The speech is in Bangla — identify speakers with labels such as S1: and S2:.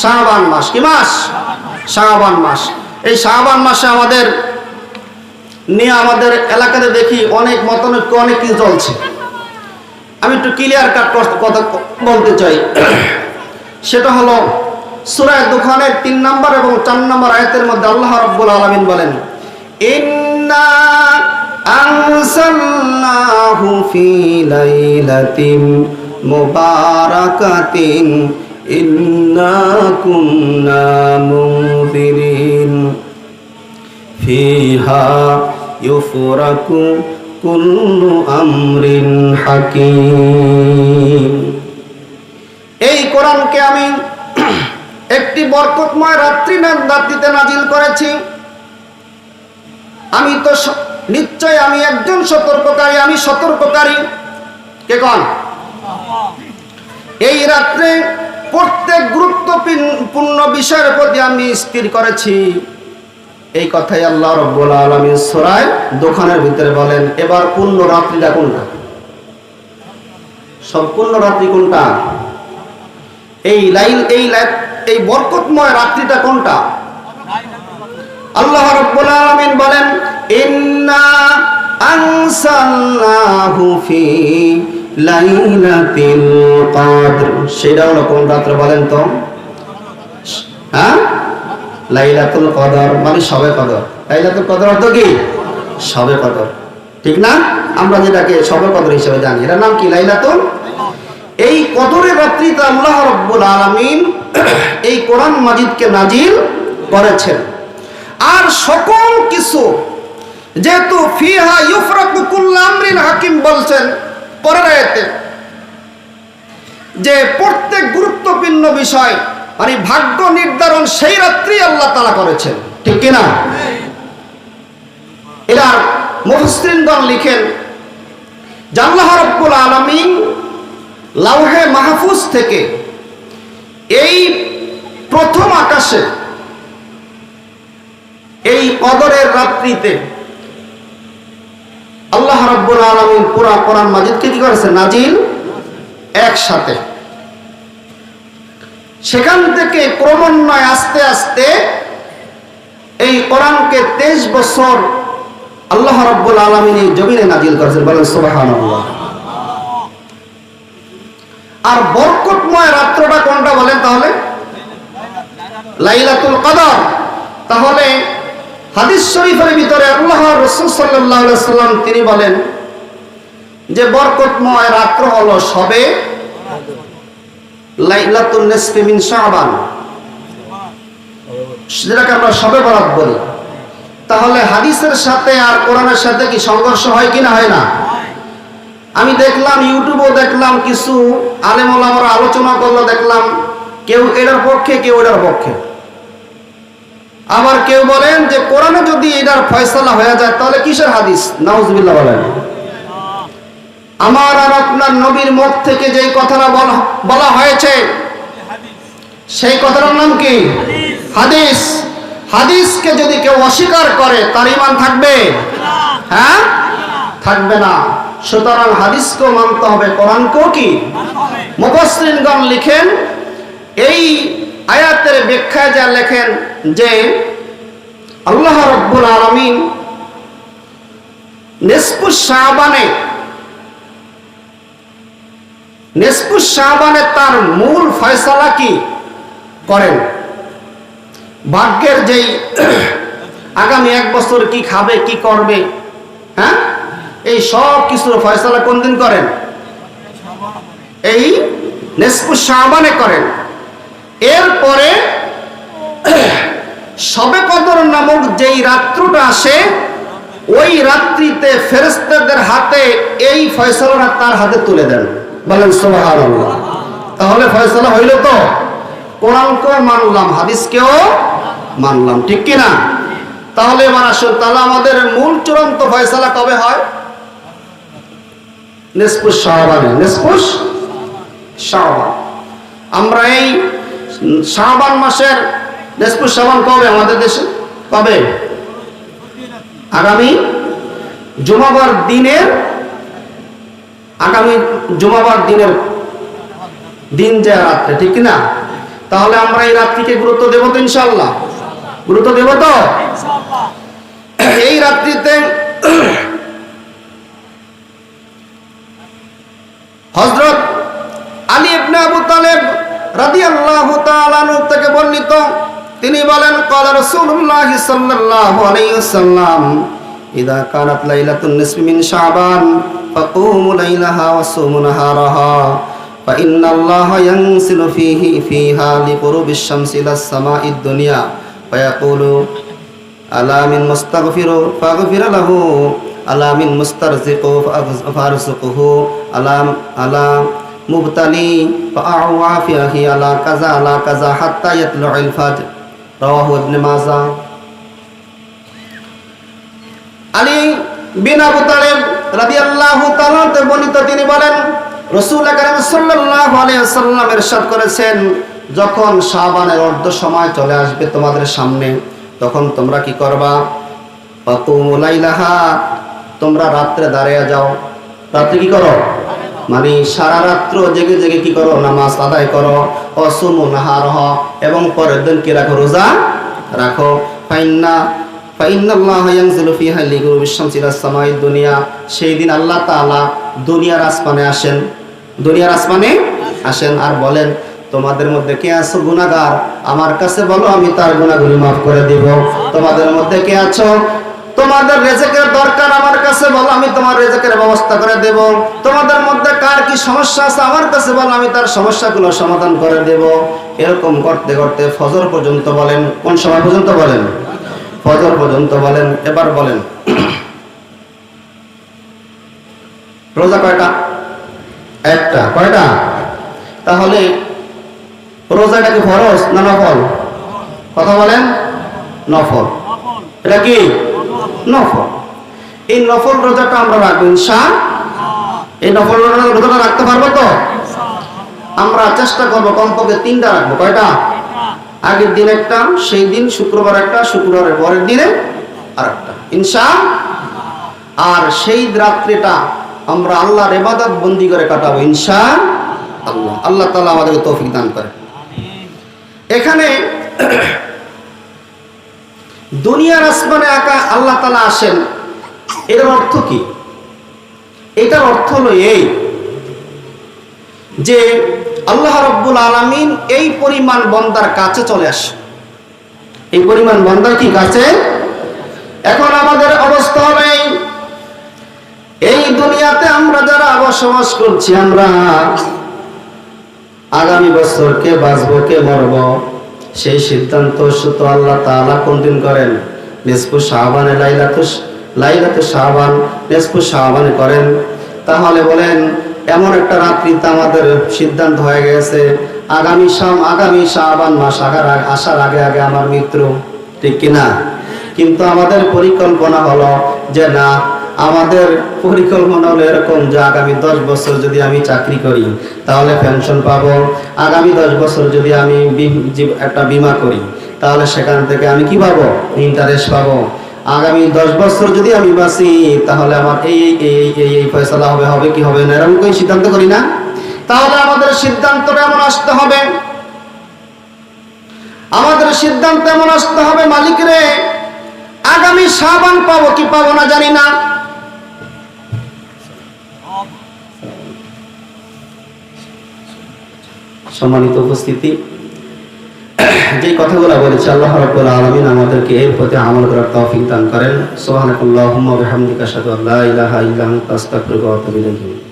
S1: শাহবান মাস। কি মাস? শাহবান মাস। এই শাহবান মাসে আমাদের নিয়ে আমাদের এলাকাতে দেখি অনেক মতনৈক্য, অনেক কিছু চলছে। আমি একটু ক্লিয়ার কাট কথা বলতে চাই। সেটা হলো সুরায় দোকানের তিন নম্বর এবং চার নম্বর আয়াতের মধ্যে আল্লাহ রব্বুল আলমিন বলেন, ইন্না মুবারাকাতিন এই কোরআনকে আমি একটি বরকতময় রাত্রি রাত্রিতে নাজিল করেছি। আমি তো নিশ্চয় আমি একজন সতর্ককারী, আমি সতর্ককারী। কে কন? এই রাত্রে প্রত্যেক গুরুত্বপূর্ণ বিষয়ের প্রতি আমি স্থির করেছি। এই কথাই আল্লাহ রব্বুল আলমী সোরায় দোকানের ভিতরে বলেন, এবার পূর্ণ রাত্রিটা কোনটা? সম্পূর্ণ রাত্রি কোনটা? এই লাইল, এই এই বরকতময় রাত্রিটা কোনটা? আল্লাহ রাব্বুল আলামিন বলেন লাইলাতিল কদর। সেটা হলো কোন রাত্রে বলেন তো? হ্যাঁ? লাইলাতুল কদর মানে সবে কদর। লাইলাতুল কদর অর্থ কি? সবে কদর। ঠিক না? আমরা যেটাকে সবে কদর হিসেবে জানি। এটার নাম কি? লাইলাতুল? এই কদরের রাত্রিতে আল্লাহ রব্বুল আলামিন এই কোরআন মাজিদকে নাজিল করেছেন। আর সকল কিছু যেহেতু ফিহা ইউফরাকু কুল্লু আমরিন হাকিম বলছেন পরের আয়াতে যে প্রত্যেক গুরুত্বপূর্ণ বিষয় মানে ভাগ্য নির্ধারণ সেই রাত্রি আল্লাহ তালা করেছেন। ঠিক কিনা? এরা মুহসিনগণ লিখেন জাল্লাহ রব্বুল আলমিন লাউহে মাহফুজ থেকে এই প্রথম আকাশে, এই কদরের রাত্রিতে আল্লাহ রব্বুল আলমিন পুরা কোরআন মাজিদকে কি করেছে নাজিল একসাথে। সেখান থেকে ক্রমান্বয়ে আস্তে আস্তে এই কোরআনকে তেইশ বছর আল্লাহ রব্বুল আলমিন এই জমিনে নাজিল করেছেন। বলেন সুবাহান আর বরকতময় রাত্রটা কোনটা বলেন তাহলে? লাইলাতুল কদর। তাহলে হাদিস শরীফের ভিতরে আল্লাহ সাল্লাম তিনি বলেন যে বরকতময় রাত্র হলো সবে আমরা তাহলে হাদিসের সাথে আর কোরআনের সাথে কি সংঘর্ষ হয় কি না হয় না? আমি দেখলাম, ইউটিউবেও দেখলাম, কিছু আলেম ওলামারা আলোচনা করল, দেখলাম কেউ এটার পক্ষে, কেউ এটার পক্ষে। আবার কেউ বলেন যে কোরআনে যদি এটার ফয়সালা হয়ে যায়, তাহলে কিসের হাদিস? নাউজবিল্লাহ বলেন। আমার আর আপনার নবীর মুখ থেকে যেই কথাটা বলা- হয়েছে, সেই কথাটার নাম কি? হাদিস। হাদিসকে যদি কেউ অস্বীকার করে, তার ইমান থাকবে? হ্যাঁ? থাকবে না। সুতরাং হাদিসকেও মানতে হবে, কোরআনকেও কি? মুফাসসিরিনগণ লিখেন, এই আয়াতের ব্যাখ্যায় যা লেখেন যে আল্লাহ রব্বুল আলামিন নিসফুস শাবানে নিসফুস শাবানে তার মূল ফয়সালা কি করেন? ভাগ্যের যেই আগামী এক বছর কি খাবে, কি করবে হ্যাঁ? এই সব কিছুর ফয়সালা কোন দিন করেন? এই নেসপু শাবানে করেন। এরপরে সবে কদর নামক যেই রাত্রটা আসে, ওই রাত্রিতে ফেরেস্তাদের হাতে এই ফয়সালাটা তার হাতে তুলে দেন। বলেন, সুবহানাল্লাহ। তাহলে ফয়সালা হইল তো? কোরআনকেও মানলাম হাদিসকেও মানলাম, ঠিক কি না তাহলে এবার আসুন, তাহলে আমাদের মূল চূড়ান্ত ফয়সালা কবে হয়? নেসপুস শাহবানে। নেসপুস শাহবান। আমরা এই শাহবান মাসের নেসপুস শাহবান কবে? আমাদের দেশে? কবে? আগামী জুমাবার দিনের আগামী জুমাবার দিনের দিন যে রাত্রে, ঠিক না তাহলে আমরা এই রাত্রিকে গুরুত্ব দেব তো ইনশাল্লাহ গুরুত্ব দেব তো? এই রাত্রিতে হজরত আলী ইবনে আবু তালেব রাদি আল্লাহ থেকে বর্ণিত। তিনি বলেন, কল রসুল্লাহ সাল্লাহ আলাইসাল্লাম ইদা কানাত লাইলাতুন নিসফি মিন শাবান, ফাকুমু লাইলাহা ওয়া সুমু নাহারাহা, ফা ইন্নাল্লাহা ইয়ানসিলু ফীহি ফীহা লিকুরুবিশ শামসি ইলাস সামাঈদ দুনিয়া ওয়া ইয়াকুলু, আলা মিন মুস্তাগফিরু, ফাগফির লাহু, আলা মিন মুস্তারজিকু ফারজুকুহু আলা আলা মুবতালি আলা কাজা আলা কাজা হাত্তা আলী বিন আবু তালেব তিনি বলেন সাল্লাল্লাহু আলাইহি ইরশাদ করেছেন, যখন শাবানের অর্ধ সময় চলে আসবে তোমাদের সামনে, তখন তোমরা কি করবা? পাকুমুলাইলাহা তোমরা রাত্রে দাঁড়িয়ে যাও। রাত্রে কি করো? মানে সারা রাত্র জেগে জেগে কি করো? নামাজ আদায় করো। অসুমু নাহারহ এবং পরের দিন কি রাখো? রোজা রাখো। ফাইন্না আল্লাহ দুনিয়ার আসেন। আসেন আর বলেন, তোমাদের মধ্যে কে আছো আমার কাছে বলো, আমি তার মাফ করে দিব। তোমাদের মধ্যে কে আছো? তোমাদের রেজেকের দরকার আমার কাছে বলো আমি তোমার রেজেকের ব্যবস্থা করে দেব। তোমাদের মধ্যে কার কি সমস্যা আছে আমার কাছে বলো, আমি তার সমস্যাগুলো সমাধান করে দেব। এরকম করতে করতে ফজর পর্যন্ত বলেন, কোন সময় পর্যন্ত বলেন? ফজর পর্যন্ত বলেন, এবার বলেন। রোজা কয়টা? একটা। কয়টা? তাহলে রোজাটা কি ফরজ না নফল? কথা বলেন, নফল। এটা কি? নফল। এই নফল রোজাটা আমরা রাখব ইনশা এই নফল রোজা- রোজাটা রাখতে পারব তো? আমরা চেষ্টা করব কমপক্ষে তিনটা রাখব, কয়টা? আগের দিন একটা, সেই দিন শুক্রবার একটা, শুক্রবারের পরের দিনে আর একটা ইনশা আর সেই রাত্রিটা আমরা আল্লাহর এবাদত বন্দি করে কাটাবো ইনশা আল্লাহ আল্লাহ তালা আমাদেরকে তৌফিক দান করে। এখানে দুনিয়ার আসমানে আঁকা আল্লাহ তালা আসেন। এটার অর্থ কি? এটার অর্থ হলো এই যে আল্লাহ রব্বুল আলমিন এই পরিমাণ বন্দার কাছে চলে আসে। এই পরিমাণ বন্দার কি কাছে? এখন আমাদের অবস্থা হবে এই, দুনিয়াতে আমরা যারা বসবাস করছি আমরা আগামী বছর কে বাঁচবো কে মরব সেই সিদ্ধান্ত শুধু আল্লাহ তাআলা কোন দিন করেন? নেসপু শাহবানে লাইলাতু লাইলাতু শাহবান নেসপু শাহবানে করেন। তাহলে বলেন, এমন একটা রাত্রিতে আমাদের সিদ্ধান্ত হয়ে গেছে, আগামী শাম, আগামী শাহবান মাস আগার আগ- আসার আগে আগে আমার মিত্র ঠিক কিনা? কিন্তু আমাদের পরিকল্পনা হলো যে না, আমাদের পরিকল্পনা হলো এরকম যে আগামী দশ বছর যদি আমি চাকরি করি, তাহলে পেনশন পাব। আগামী দশ বছর যদি আমি একটা বিমা করি, তাহলে সেখান থেকে আমি কি পাবো? ইন্টারেস্ট পাবো। আগামী দশ বছর যদি আমি বাঁচি, তাহলে আমার এই এই এই এই ফয়সলা হবে হবে কি হবে না? এরকম કોઈ সিদ্ধান্ত করি না। তাহলে আমাদের সিদ্ধান্তটা এমন আসতে হবে। আমাদের সিদ্ধান্ত এমন আসতে হবে, মালিক রে, আগামী সাবান পাবো কি পাবো না জানি না। সম্মানিত উপস্থিতি যে কথাগুলো বলেছে, আল্লাহ রাব্বুল আলামিন আমাদেরকে এর প্রতি আমল করার তৌফিক দান করেন। সুবহানাকাল্লাহুম্মা ওয়া বিহামদিকা আশহাদু আল্লা ইলাহা ইল্লা আনতা, আস্তাগফিরুকা ওয়া আতুবু ইলাইক।